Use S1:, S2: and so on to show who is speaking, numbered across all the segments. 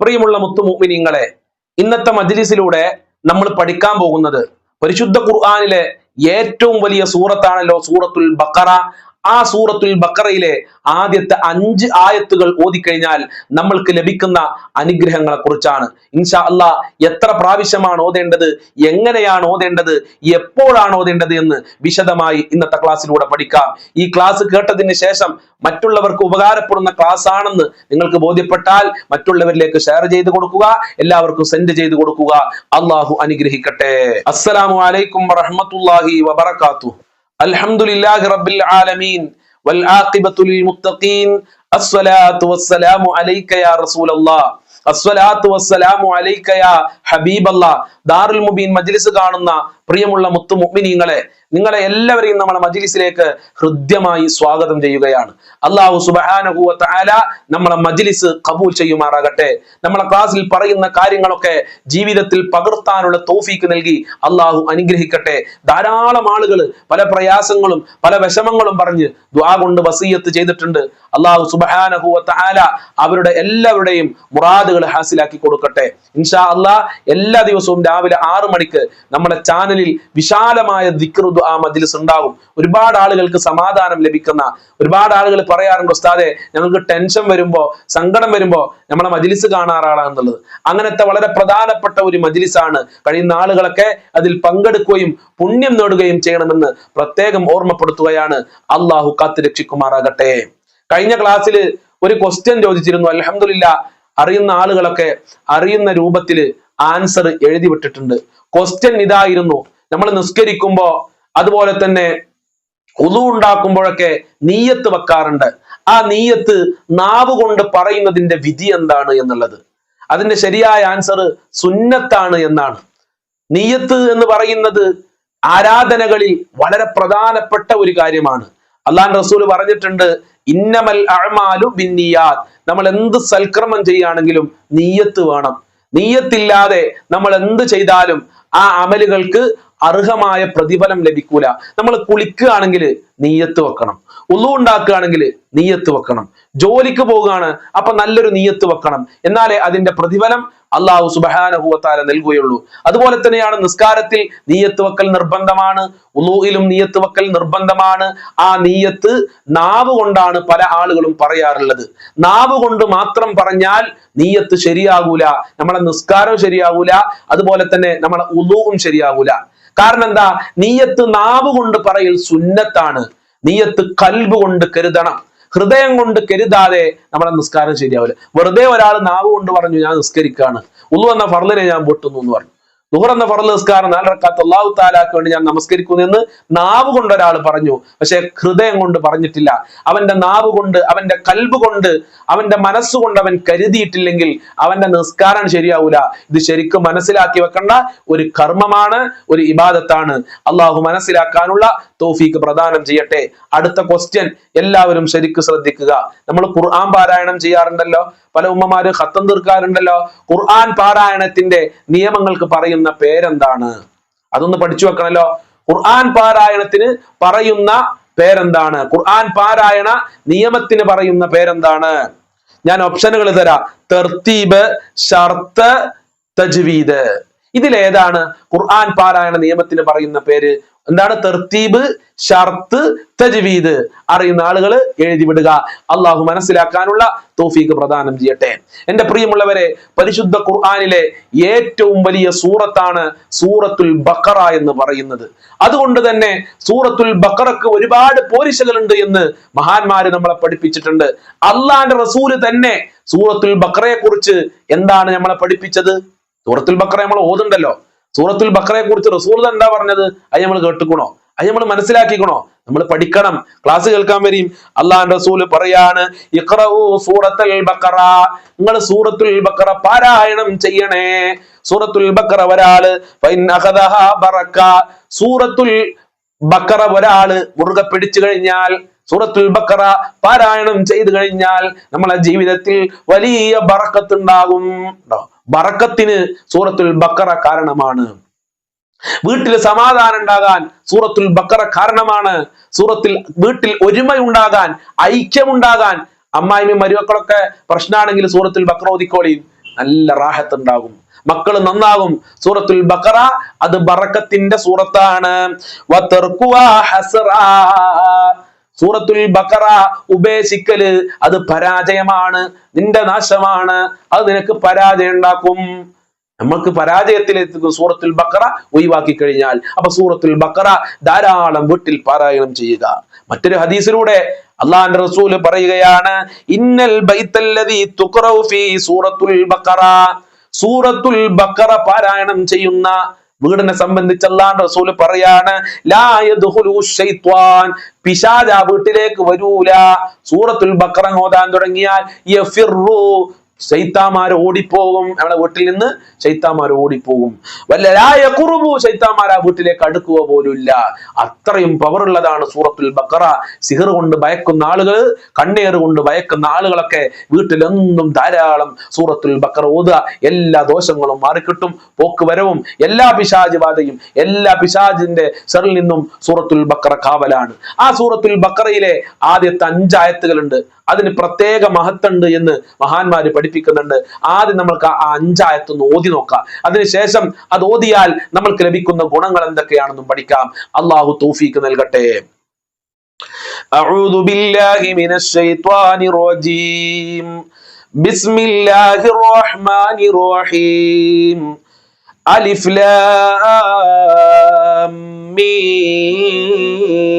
S1: പ്രിയമുള്ള മുത്തുമോമിനിങ്ങളെ ഇന്നത്തെ മജ്ലിസിലൂടെ നമ്മൾ പഠിക്കാൻ പോകുന്നത് പരിശുദ്ധ ഖുർആാനിലെ ഏറ്റവും വലിയ സൂറത്താണല്ലോ സൂറത്തുൽ ബക്കറ ആ സൂറത്തുൽ ബക്കറയിലെ ആദ്യത്തെ അഞ്ച് ആയത്തുകൾ ഓതിക്കഴിഞ്ഞാൽ നമ്മൾക്ക് ലഭിക്കുന്ന അനുഗ്രഹങ്ങളെ കുറിച്ചാണ് ഇൻഷാ അല്ല എത്ര പ്രാവശ്യമാണ് ഓതേണ്ടത്? എങ്ങനെയാണ് ഓതേണ്ടത്? എപ്പോഴാണ് ഓതേണ്ടത് എന്ന് വിശദമായി ഇന്നത്തെ ക്ലാസ്സിലൂടെ പഠിക്കാം. ഈ ക്ലാസ് കേട്ടതിന് ശേഷം മറ്റുള്ളവർക്ക് ഉപകാരപ്പെടുന്ന ക്ലാസ് ആണെന്ന് നിങ്ങൾക്ക് ബോധ്യപ്പെട്ടാൽ മറ്റുള്ളവരിലേക്ക് ഷെയർ ചെയ്ത് കൊടുക്കുക എല്ലാവർക്കും സെൻഡ് ചെയ്ത് കൊടുക്കുക. അള്ളാഹു അനുഗ്രഹിക്കട്ടെ. അസ്സലാമു അലൈക്കും വറഹ്മത്തുള്ളാഹി വബറകാതുഹു. الحمد لله رب العالمين والعاقبة للمتقين الصلاة والسلام عليك يا رسول الله الصلاة والسلام عليك يا حبيب الله ദാറുൽ മുബീൻ മജ്ലിസ് കാണുന്ന പ്രിയമുള്ള മുത്തു മുഗ്മിനീങ്ങളെ നിങ്ങളെ എല്ലാവരെയും നമ്മളെ മജിലിസിലേക്ക് ഹൃദ്യമായി സ്വാഗതം ചെയ്യുകയാണ്. അള്ളാഹു സുബ്ഹാനഹു വ തആല നമ്മളെ മജിലിസ് കബൂൽ ചെയ്യുമാറാകട്ടെ. നമ്മളെ ക്ലാസ്സിൽ പറയുന്ന കാര്യങ്ങളൊക്കെ ജീവിതത്തിൽ പകർത്താനുള്ള തോഫീക്ക് നൽകി അള്ളാഹു അനുഗ്രഹിക്കട്ടെ. ധാരാളം ആളുകൾ പല പ്രയാസങ്ങളും പല വിഷമങ്ങളും പറഞ്ഞ് ദ്വാ കൊണ്ട് വസീയത്ത് ചെയ്തിട്ടുണ്ട്. അള്ളാഹു സുബ്ഹാനഹു വ അവരുടെ എല്ലാവരുടെയും മുറാദുകൾ ഹാസിലാക്കി കൊടുക്കട്ടെ. ഇൻഷാ അള്ളാഹ് എല്ലാ ദിവസവും രാവിലെ ആറു മണിക്ക് നമ്മുടെ ചാനലിൽ വിശാലമായ ദിക്ർ ആ മജ്ലിസ് ഉണ്ടാകും. ഒരുപാട് ആളുകൾക്ക് സമാധാനം ലഭിക്കുന്ന ഒരുപാട് ആളുകൾ പറയാറുണ്ട് ഉസ്താദെ ഞങ്ങൾക്ക് ടെൻഷൻ വരുമ്പോ സങ്കടം വരുമ്പോ നമ്മളെ മജ്ലിസ് കാണാറാളാന്നുള്ളത് അങ്ങനത്തെ വളരെ പ്രധാനപ്പെട്ട ഒരു മജ്ലിസാണ്. കഴിയുന്ന ആളുകളൊക്കെ അതിൽ പങ്കെടുക്കുകയും പുണ്യം നേടുകയും ചെയ്യണമെന്ന് പ്രത്യേകം ഓർമ്മപ്പെടുത്തുകയാണ്. അള്ളാഹു കാത്ത് രക്ഷിക്കുമാറാകട്ടെ. കഴിഞ്ഞ ക്ലാസ്സിൽ ഒരു ക്വസ്റ്റ്യൻ ചോദിച്ചിരുന്നു. അലഹമില്ല അറിയുന്ന ആളുകളൊക്കെ അറിയുന്ന രൂപത്തിൽ ആൻസർ എഴുതി വിട്ടിട്ടുണ്ട്. ക്വസ്റ്റ്യൻ ഇതായിരുന്നു. നമ്മൾ നിസ്കരിക്കുമ്പോ അതുപോലെ തന്നെ ഉതു ഉണ്ടാക്കുമ്പോഴൊക്കെ നീയത്ത് വെക്കാറുണ്ട്. ആ നീയത്ത് നാവ് കൊണ്ട് പറയുന്നതിന്റെ വിധി എന്താണ് എന്നുള്ളത്. അതിന്റെ ശരിയായ ആൻസർ സുന്നത്താണ് എന്നാണ്. നീയത്ത് എന്ന് പറയുന്നത് ആരാധനകളിൽ വളരെ പ്രധാനപ്പെട്ട ഒരു കാര്യമാണ്. അള്ളാൻ റസൂൽ പറഞ്ഞിട്ടുണ്ട് ഇന്നമൽ അഴമാലു ബിന്നിയാത്ത്. നമ്മൾ എന്ത് സൽക്രമം ചെയ്യുകയാണെങ്കിലും നീയത്ത് വേണം. നീയത്തില്ലാതെ നമ്മൾ എന്ത് ചെയ്താലും ആ അമലുകൾക്ക് അർഹമായ പ്രതിഫലം ലഭിക്കൂല. നമ്മൾ കുളിക്കുകയാണെങ്കിൽ നീയത്ത് വെക്കണം. ഉള്ളു ഉണ്ടാക്കുകയാണെങ്കിൽ നീയത്ത് വെക്കണം. ജോലിക്ക് പോവുകയാണ് അപ്പൊ നല്ലൊരു നീയത്ത് വെക്കണം. എന്നാലേ അതിന്റെ പ്രതിഫലം അള്ളാഹു സുബഹാനഹുവത്താല നൽകുകയുള്ളൂ. അതുപോലെ തന്നെയാണ് നിസ്കാരത്തിൽ നീയത്ത് വക്കൽ നിർബന്ധമാണ്. ഉലൂയിലും നീയത്ത് വക്കൽ നിർബന്ധമാണ്. ആ നീയത്ത് നാവ് കൊണ്ടാണ് പല ആളുകളും പറയാറുള്ളത്. നാവ് കൊണ്ട് മാത്രം പറഞ്ഞാൽ നീയത്ത് ശരിയാകൂല. നമ്മളെ നിസ്കാരം ശരിയാകൂല. അതുപോലെ തന്നെ നമ്മളെ ഉലൂവും ശരിയാകൂല. കാരണം എന്താ നീയത്ത് നാവ് കൊണ്ട് പറയൽ സുന്നത്താണ്. നീയത്ത് കൽബ് കൊണ്ട് കരുതണം. ഹൃദയം കൊണ്ട് കരുതാതെ നമ്മളെ നിസ്കാരം ശരിയാവില്ല. വെറുതെ ഒരാൾ നാവ് കൊണ്ട് പറഞ്ഞു ഞാൻ നിസ്കരിക്കാണ്. ഉള്ളു എന്ന ഫർലിനെ ഞാൻ പൊട്ടുന്നു എന്ന് പറഞ്ഞു. ദുഹർ എന്ന ഫർൾ നിസ്കാരം നാലറക്കാത്ത അള്ളാഹു താലാക്ക് വേണ്ടി ഞാൻ നമസ്കരിക്കുന്നു എന്ന് നാവ് കൊണ്ട് ഒരാൾ പറഞ്ഞു. പക്ഷെ ഹൃദയം കൊണ്ട് പറഞ്ഞിട്ടില്ല. അവന്റെ നാവ് കൊണ്ട് അവന്റെ കൽബ് കൊണ്ട് അവന്റെ മനസ്സുകൊണ്ട് അവൻ കരുതിയിട്ടില്ലെങ്കിൽ അവന്റെ നിസ്കാരം ശരിയാവൂല. ഇത് ശരിക്കും മനസ്സിലാക്കി വെക്കേണ്ട ഒരു കർമ്മമാണ് ഒരു ഇബാദത്താണ്. അള്ളാഹു മനസ്സിലാക്കാനുള്ള തോഫീക്ക് പ്രദാനം ചെയ്യട്ടെ. അടുത്ത ക്വസ്റ്റ്യൻ എല്ലാവരും ശരിക്കും ശ്രദ്ധിക്കുക. നമ്മൾ ഖുർആൻ പാരായണം ചെയ്യാറുണ്ടല്ലോ. പല ഉമ്മമാര് ഹത്തം തീർക്കാറുണ്ടല്ലോ. ഖുർആൻ പാരായണത്തിന്റെ നിയമങ്ങൾക്ക് പറയുന്ന. പേരെന്താണ്? അതൊന്ന് പഠിച്ചു വെക്കണല്ലോ. ഖുർആൻ പാരായണത്തിന് പറയുന്ന പേരെന്താണ്? ഖുർആൻ പാരായണ നിയമത്തിന് പറയുന്ന പേരെന്താണ്? ഞാൻ ഓപ്ഷനുകൾ തരാം. തെർത്തീബ് ഷർത്ത് തജ്വീദ്. ഇതിലേതാണ് ഖുർആൻ പാരായണ നിയമത്തിന് പറയുന്ന പേര്. എന്താണ്? തെർത്തീബ് ഷർത്ത് തജ്വീദ് അറിയുന്ന ആളുകൾ എഴുതി വിടുക അള്ളാഹു മനസ്സിലാക്കാനുള്ള തോഫീക്ക് പ്രദാനം ചെയ്യട്ടെ. എന്റെ പ്രിയമുള്ളവരെ പരിശുദ്ധ ഖുർആാനിലെ ഏറ്റവും വലിയ സൂറത്താണ് സൂറത്തുൽ ബക്കറ എന്ന് പറയുന്നത്. അതുകൊണ്ട് തന്നെ സൂറത്തുൽ ബക്കറക്ക് ഒരുപാട് പോരിശകളുണ്ട് എന്ന് മഹാന്മാര് നമ്മളെ പഠിപ്പിച്ചിട്ടുണ്ട്. അള്ളാന്റെ റസൂൽ തന്നെ സൂറത്തുൽ ബക്കറയെ കുറിച്ച് എന്താണ് നമ്മളെ പഠിപ്പിച്ചത്? സൂറത്തുൽ ബക്കറ നമ്മൾ ഓതുണ്ടല്ലോ സൂറത്തുൽ ബക്കറയെ കുറിച്ച് റസൂൽ എന്താ പറഞ്ഞത്? അത് നമ്മൾ കേട്ടുക്കണോ? അത് നമ്മൾ മനസ്സിലാക്കിക്കണോ? നമ്മൾ പഠിക്കണം. ക്ലാസ് കേൾക്കാൻ വരും അള്ളാഹ് റസൂൽ പറയാണ് സൂറത്തുൽ ബക്കറ. നിങ്ങൾ സൂറത്തുൽ ബക്കറ പാരായണം ചെയ്യണേ. സൂറത്തുൽ ബക്കറ ഒരാൾ സൂറത്തുൽ ബക്കറ ഒരാൾ മുറുകെ പിടിച്ചു കഴിഞ്ഞാൽ സൂറത്തുൽ ബക്കറ പാരായണം ചെയ്തു കഴിഞ്ഞാൽ നമ്മളെ ജീവിതത്തിൽ വലിയ ബറക്കത്തുണ്ടാകും. ബറക്കത്തിന് സൂറത്തുൽ ബക്കറ കാരണമാണ്. വീട്ടിൽ സമാധാനം ഉണ്ടാകാൻ സൂറത്തുൽ ബക്കറ കാരണമാണ്. സൂറത്തിൽ വീട്ടിൽ ഒരുമ ഉണ്ടാകാൻ ഐക്യമുണ്ടാകാൻ അമ്മായിമ്മ മരുമക്കളൊക്കെ പ്രശ്നമാണെങ്കിൽ സൂറത്തുൽ ബക്കറ ഓതിക്കോളി. നല്ല റാഹത്ത് ഉണ്ടാകും. മക്കൾ നന്നാകും. സൂറത്തുൽ ബക്കറ അത് ബറക്കത്തിന്റെ സൂറത്താണ്. സൂറത്തുൽ ബക്കറ ഉപേക്ഷിക്കൽ അത് പരാജയമാണ് നിന്റെ നാശമാണ് അത് നിനക്ക് പരാജയം ഉണ്ടാക്കും. നമ്മൾക്ക് പരാജയത്തിലെത്തിക്കും സൂറത്തുൽ ബക്കറ ഒഴിവാക്കി കഴിഞ്ഞാൽ. അപ്പൊ സൂറത്തുൽ ബക്കറ ധാരാളം വീട്ടിൽ പാരായണം ചെയ്യുക. മറ്റൊരു ഹദീസിലൂടെ അള്ളാഹിന്റെ റസൂൽ പറയുകയാണ് ഇന്നൽ സൂറത്തുൽ ബക്കറ. സൂറത്തുൽ ബക്കറ പാരായണം ചെയ്യുന്ന വീടിനെ സംബന്ധിച്ച് അള്ളാന്റെ റസൂൽ പറയാണ് പിശാജ വീട്ടിലേക്ക് വരൂല. സൂറത്തുൽ ബക്രം ഓതാൻ തുടങ്ങിയാൽ ശൈത്താമാർ ഓടിപ്പോകും. നമ്മുടെ വീട്ടിൽ നിന്ന് ശൈത്താമാർ ഓടിപ്പോകും. വല്ലരായ കുറുബു ശൈത്താമാർ ആ വീട്ടിലേക്ക് അടുക്കുക പോലുമില്ല. അത്രയും പവറുള്ളതാണ് സൂറത്തുൽ ബക്കറ സിഹർ കൊണ്ട് ഭയക്കുന്ന ആളുകൾ കണ്ണേറ് കൊണ്ട് ഭയക്കുന്ന ആളുകളൊക്കെ വീട്ടിലെന്നും ധാരാളം സൂറത്തുൽ ബക്കറ ഓതുക. എല്ലാ ദോഷങ്ങളും മാറിക്കിട്ടും പോക്ക് വരവും എല്ലാ പിശാജ് ബാധയും എല്ലാ പിശാജിന്റെ സെറിൽ നിന്നും സൂറത്തുൽ ബക്കറ കാവലാണ്. ആ സൂറത്തുൽ ബക്കറയിലെ ആദ്യത്തെ അഞ്ചായത്തുകളുണ്ട് അതിന് പ്രത്യേക മഹത്തുണ്ട് എന്ന് മഹാന്മാര് പഠിപ്പിക്കുന്നുണ്ട് ആദ്യം നമ്മൾക്ക് ആ അഞ്ചായത്തൊന്ന് ഓതി നോക്കാം അതിനുശേഷം അത് ഓതിയാൽ നമ്മൾക്ക് ലഭിക്കുന്ന ഗുണങ്ങൾ എന്തൊക്കെയാണെന്നും പഠിക്കാം അള്ളാഹു തൗഫീക്ക് നൽകട്ടെ أعوذ بالله من الشيطان الرجيم بسم الله الرحمن الرحيم ألف لام ميم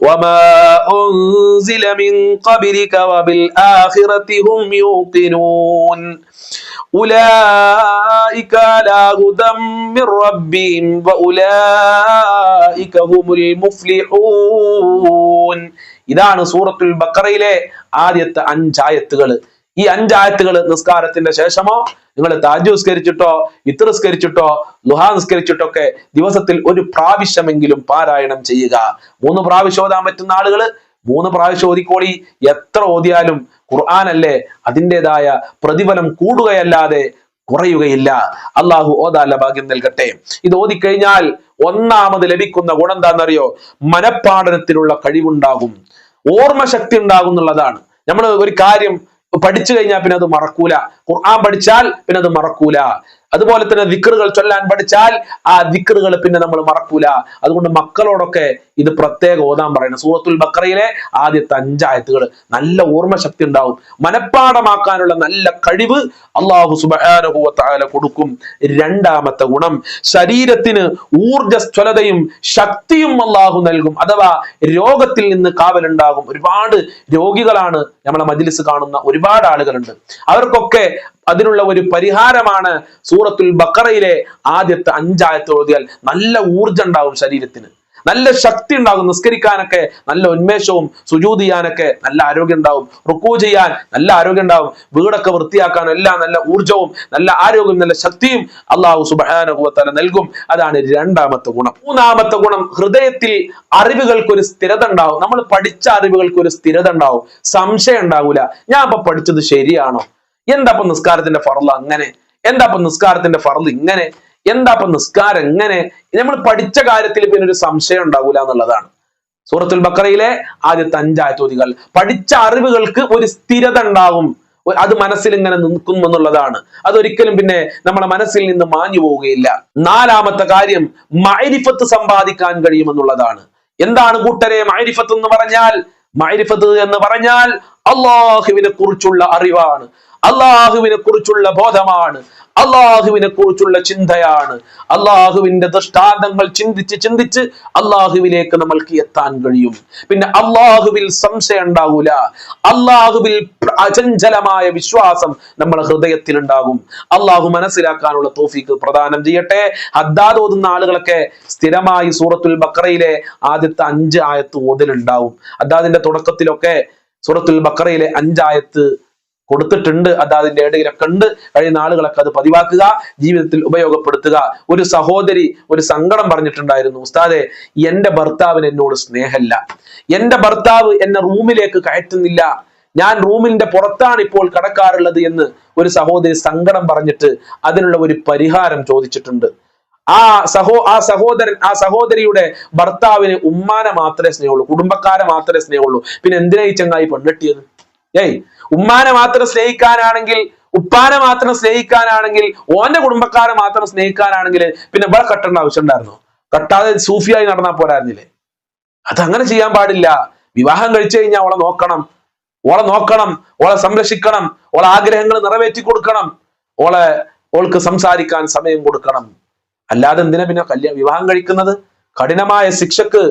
S1: وما أنزل من قبلك وبالآخرة هم يوقنون أولئك على هدى من ربهم وأولئك هم المفلحون ഇതാണ് സൂറത്തുൽ ബക്കറയിലെ ആദ്യത്തെ അഞ്ചായത്തുകൾ ഈ അഞ്ചായത്തുകൾ നിസ്കാരത്തിന്റെ ശേഷമോ നിങ്ങൾ താജ് നിസ്കരിച്ചിട്ടോ ഇത്ര നിസ്കരിച്ചിട്ടോ ലുഹ നിസ്കരിച്ചിട്ടോ ഒക്കെ ദിവസത്തിൽ ഒരു പ്രാവശ്യമെങ്കിലും പാരായണം ചെയ്യുക. മൂന്ന് പ്രാവശ്യം ഓതാൻ പറ്റുന്ന ആളുകൾ മൂന്ന് പ്രാവശ്യം ഓതിക്കോളി. എത്ര ഓതിയാലും ഖുർആാനല്ലേ അതിന്റെതായ പ്രതിഫലം കൂടുകയല്ലാതെ കുറയുകയില്ല. അള്ളാഹു ഓതാല ഭാഗ്യം നൽകട്ടെ. ഇത് ഓതിക്കഴിഞ്ഞാൽ ഒന്നാമത് ലഭിക്കുന്ന ഗുണം എന്താണെന്നറിയോ? മനഃപ്പാടനത്തിനുള്ള കഴിവുണ്ടാകും. ഓർമ്മശക്തി ഉണ്ടാകും എന്നുള്ളതാണ്. നമ്മൾ ഒരു കാര്യം പഠിച്ചു കഴിഞ്ഞാൽ പിന്നെ അത് മറക്കൂല. ഖുർആൻ പഠിച്ചാൽ പിന്നെ അത് മറക്കൂല. അതുപോലെ തന്നെ ദിക്റുകൾ ചൊല്ലാൻ പഠിച്ചാൽ ആ വിക്രുകൾ പിന്നെ നമ്മൾ മറക്കൂല. അതുകൊണ്ട് മക്കളോടൊക്കെ ഇത് പ്രത്യേക ഓതാൻ പറയണം. സൂറത്തുൽ ബക്കറയിലെ ആദ്യത്തെ അഞ്ചായത്തുകൾ നല്ല ഓർമ്മശക്തി ഉണ്ടാവും. മനഃപ്പാടമാക്കാനുള്ള നല്ല കഴിവ് അള്ളാഹു സുബാനുഭവത്താല കൊടുക്കും. രണ്ടാമത്തെ ഗുണം ശരീരത്തിന് ഊർജസ്വലതയും ശക്തിയും അള്ളാഹു നൽകും. അഥവാ രോഗത്തിൽ നിന്ന് കാവലുണ്ടാകും. ഒരുപാട് രോഗികളാണ് നമ്മളെ മജിലിസ് കാണുന്ന ഒരുപാട് ആളുകളുണ്ട്. അവർക്കൊക്കെ അതിനുള്ള ഒരു പരിഹാരമാണ് സൂറത്തുൽ ബക്കറയിലെ ആദ്യത്തെ അഞ്ചായത്ത് ഓതിയാൽ നല്ല ഊർജം ഉണ്ടാവും ശരീരത്തിന്. നല്ല ശക്തി ഉണ്ടാകും നിസ്കരിക്കാനൊക്കെ നല്ല ഉന്മേഷവും സുജൂത് ചെയ്യാനൊക്കെ നല്ല ആരോഗ്യം ഉണ്ടാവും. റുക്കൂ ചെയ്യാൻ നല്ല ആരോഗ്യം ഉണ്ടാവും. വീടൊക്കെ വൃത്തിയാക്കാനും എല്ലാം നല്ല ഊർജവും നല്ല ആരോഗ്യവും നല്ല ശക്തിയും അള്ളാഹു സുബാനുഭവത്തല നൽകും. അതാണ് രണ്ടാമത്തെ ഗുണം. മൂന്നാമത്തെ ഗുണം ഹൃദയത്തിൽ അറിവുകൾക്ക് ഒരു സ്ഥിരത ഉണ്ടാവും. നമ്മൾ പഠിച്ച അറിവുകൾക്ക് ഒരു സ്ഥിരത ഉണ്ടാവും. സംശയം ഉണ്ടാവൂല. ഞാൻ ഇപ്പൊ പഠിച്ചത് ശരിയാണോ? എന്താ ഇപ്പൊ നിസ്കാരത്തിന്റെ ഫറൽ അങ്ങനെ? എന്താപ്പൊ നിസ്കാരത്തിന്റെ ഫറൽ ഇങ്ങനെ? എന്താപ്പൊ നിസ്കാരം എങ്ങനെ നമ്മൾ പഠിച്ച കാര്യത്തിൽ പിന്നെ ഒരു സംശയം ഉണ്ടാവൂല എന്നുള്ളതാണ്. സൂറത്തുൽ ബക്കറയിലെ ആദ്യത്തെ അഞ്ചായത്തോതികൾ പഠിച്ച അറിവുകൾക്ക് ഒരു സ്ഥിരത ഉണ്ടാവും. അത് മനസ്സിൽ ഇങ്ങനെ നിൽക്കും എന്നുള്ളതാണ്. അതൊരിക്കലും പിന്നെ നമ്മളെ മനസ്സിൽ നിന്ന് മാഞ്ഞു പോവുകയില്ല. നാലാമത്തെ കാര്യം മൈരിഫത്ത് സമ്പാദിക്കാൻ കഴിയുമെന്നുള്ളതാണ് എന്താണ് കൂട്ടരെ മൈരിഫത്ത് എന്ന് പറഞ്ഞാൽ? മൈരിഫത്ത് എന്ന് പറഞ്ഞാൽ അള്ളാഹുവിനെ കുറിച്ചുള്ള അറിവാണ്. അള്ളാഹുവിനെ കുറിച്ചുള്ള ബോധമാണ് അള്ളാഹുവിനെ കുറിച്ചുള്ള ചിന്തയാണ്. അള്ളാഹുവിന്റെ ദൃഷ്ടാന്തങ്ങൾ ചിന്തിച്ച് ചിന്തിച്ച് അള്ളാഹുവിലേക്ക് നമ്മൾക്ക് എത്താൻ കഴിയും. പിന്നെ അള്ളാഹുവിൽ സംശയം ഉണ്ടാകൂല അള്ളാഹുവിൽ അചഞ്ചലമായ വിശ്വാസം നമ്മുടെ ഹൃദയത്തിൽ ഉണ്ടാകും അള്ളാഹു മനസ്സിലാക്കാനുള്ള തോഫിക്ക് പ്രദാനം ചെയ്യട്ടെ. ഹദ്ദാദ് ഓതുന്ന ആളുകളൊക്കെ സ്ഥിരമായി സൂറത്തുൽ ബക്കറയിലെ ആദ്യത്തെ അഞ്ച് ആയത്ത് ഓതലുണ്ടാവും. ഹദ്ദാദിന്റെ തുടക്കത്തിലൊക്കെ സൂറത്തുൽ ബക്കറയിലെ അഞ്ചായത്ത് കൊടുത്തിട്ടുണ്ട്. അത് അതിന്റെ ഇടയിലൊക്കെ ഉണ്ട് കഴിയുന്ന ആളുകളൊക്കെ അത് പതിവാക്കുക ജീവിതത്തിൽ ഉപയോഗപ്പെടുത്തുക. ഒരു സഹോദരി ഒരു സങ്കടം പറഞ്ഞിട്ടുണ്ടായിരുന്നു ഉസ്താദെ എന്റെ ഭർത്താവിന് എന്നോട് സ്നേഹമില്ല. എന്റെ ഭർത്താവ് എന്നെ റൂമിലേക്ക് കയറ്റുന്നില്ല. ഞാൻ റൂമിന്റെ പുറത്താണ് ഇപ്പോൾ കടക്കാറുള്ളത് എന്ന് ഒരു സഹോദരി സങ്കടം പറഞ്ഞിട്ട് അതിനുള്ള ഒരു പരിഹാരം ചോദിച്ചിട്ടുണ്ട്. ആ സഹോ ആ സഹോദരൻ ആ സഹോദരിയുടെ ഭർത്താവിന് ഉമ്മാനെ മാത്രമേ സ്നേഹമുള്ളൂ കുടുംബക്കാരെ മാത്രമേ സ്നേഹമുള്ളൂ. പിന്നെ എന്തിനാ ഈ ചങ്ങായി പെണ്ണെട്ടിയത്? ഏയ് ഉമ്മാനെ മാത്രം സ്നേഹിക്കാനാണെങ്കിൽ ഉപ്പാനെ മാത്രം സ്നേഹിക്കാനാണെങ്കിൽ ഓന്റെ കുടുംബക്കാരെ മാത്രം സ്നേഹിക്കാനാണെങ്കിൽ പിന്നെ ഇവിടെ കെട്ടേണ്ട ആവശ്യം ഉണ്ടായിരുന്നോ? കെട്ടാതെ സൂഫിയായി നടന്നാൽ പോരായിരുന്നില്ലേ? അതങ്ങനെ ചെയ്യാൻ പാടില്ല. വിവാഹം കഴിച്ചു കഴിഞ്ഞാൽ അവളെ നോക്കണം. ഓളെ നോക്കണം ഓളെ സംരക്ഷിക്കണം ഓളെ ആഗ്രഹങ്ങൾ നിറവേറ്റി കൊടുക്കണം. ഓളെ ഓൾക്ക് സംസാരിക്കാൻ സമയം കൊടുക്കണം. അല്ലാതെ എന്തിനാ പിന്നെ കല്യാണം വിവാഹം കഴിക്കുന്നത്? കഠിനമായ ശിക്ഷക്ക്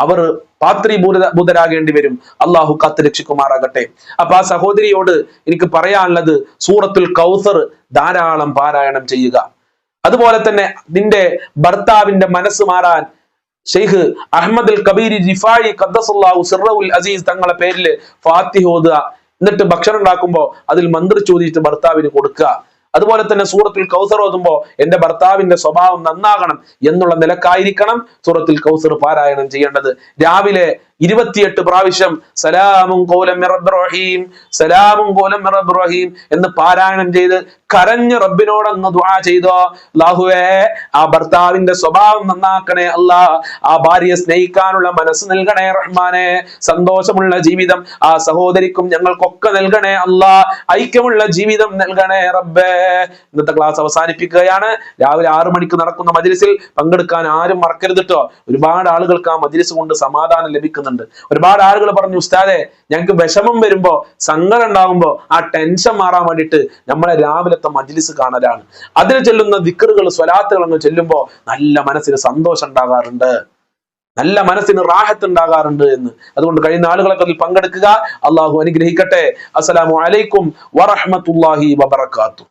S1: അവർ പാത്രീഭൂത ഭൂതരാകേണ്ടി വരും. അള്ളാഹു കാത്ത് രക്ഷിക്കുമാറാകട്ടെ. അപ്പൊ ആ സഹോദരിയോട് എനിക്ക് പറയാനുള്ളത് സൂറത്തുൽ കൗസർ ധാരാളം പാരായണം ചെയ്യുക. അതുപോലെ തന്നെ നിന്റെ ഭർത്താവിന്റെ മനസ്സ് മാറാൻ ഷെയ്ഖ് അഹമ്മദ് അസീസ് തങ്ങളെ പേരിൽ ഫാത്തിഹ ഓതുക. എന്നിട്ട് ഭക്ഷണം ഉണ്ടാക്കുമ്പോൾ അതിൽ മന്ത്രി ചോദിച്ചിട്ട് ഭർത്താവിന് കൊടുക്കുക. അതുപോലെ തന്നെ സൂറത്തിൽ കൗസർ ഓതുമ്പോൾ എന്റെ ഭർത്താവിന്റെ സ്വഭാവം നന്നാകണം എന്നുള്ള നിലക്കായിരിക്കണം സൂറത്തുൽ കൗസർ പാരായണം ചെയ്യേണ്ടത്. രാവിലെ ഇരുപത്തിയെട്ട് പ്രാവശ്യം സലാമും കോലം റഹീം സലാമും കോലം റഹീം എന്ന് പാരായണം ചെയ്ത് കരഞ്ഞ് റബ്ബിനോട് അങ്ങ് ദുആ ചെയ്തോ. ലാഹുവേ ആ ഭർത്താവിന്റെ സ്വഭാവം നന്നാക്കണേ അല്ല. ആ ഭാര്യയെ സ്നേഹിക്കാനുള്ള മനസ്സ് നൽകണേ റഹ്മാനെ. സന്തോഷമുള്ള ജീവിതം ആ സഹോദരിക്കും ഞങ്ങൾക്കൊക്കെ നൽകണേ അല്ല. ഐക്യമുള്ള ജീവിതം നൽകണേ റബ്ബേ. ഇന്നത്തെ ക്ലാസ് അവസാനിപ്പിക്കുകയാണ്. രാവിലെ ആറു മണിക്ക് നടക്കുന്ന മജ്ലിസിൽ പങ്കെടുക്കാൻ ആരും മറക്കരുത് കേട്ടോ ഒരുപാട് ആളുകൾക്ക് ആ മജ്ലിസ് കൊണ്ട് സമാധാനം ലഭിക്കുന്നുണ്ട് ഒരുപാട് ആളുകൾ പറഞ്ഞു ഉസ്താദെ ഞങ്ങൾക്ക് വിഷമം വരുമ്പോ സങ്കടം ഉണ്ടാകുമ്പോ ആ ടെൻഷൻ മാറാൻ വേണ്ടിയിട്ട് നമ്മളെ രാവിലത്തെ മജ്ലിസ് കാണലാണ്. അതിൽ ചെല്ലുന്ന ദിക്കറുകൾ സ്വലാത്തുകൾ അങ്ങ് ചെല്ലുമ്പോ നല്ല മനസ്സിന് സന്തോഷം ഉണ്ടാകാറുണ്ട്. നല്ല മനസ്സിന് റാഹത്ത് ഉണ്ടാകാറുണ്ട് എന്ന്. അതുകൊണ്ട് കഴിയുന്ന ആളുകളൊക്കെ അതിൽ പങ്കെടുക്കുക. അള്ളാഹു അനുഗ്രഹിക്കട്ടെ. അസ്സലാമു അലൈക്കും വറഹമത്തുല്ലാഹി വബറകാതുഹു.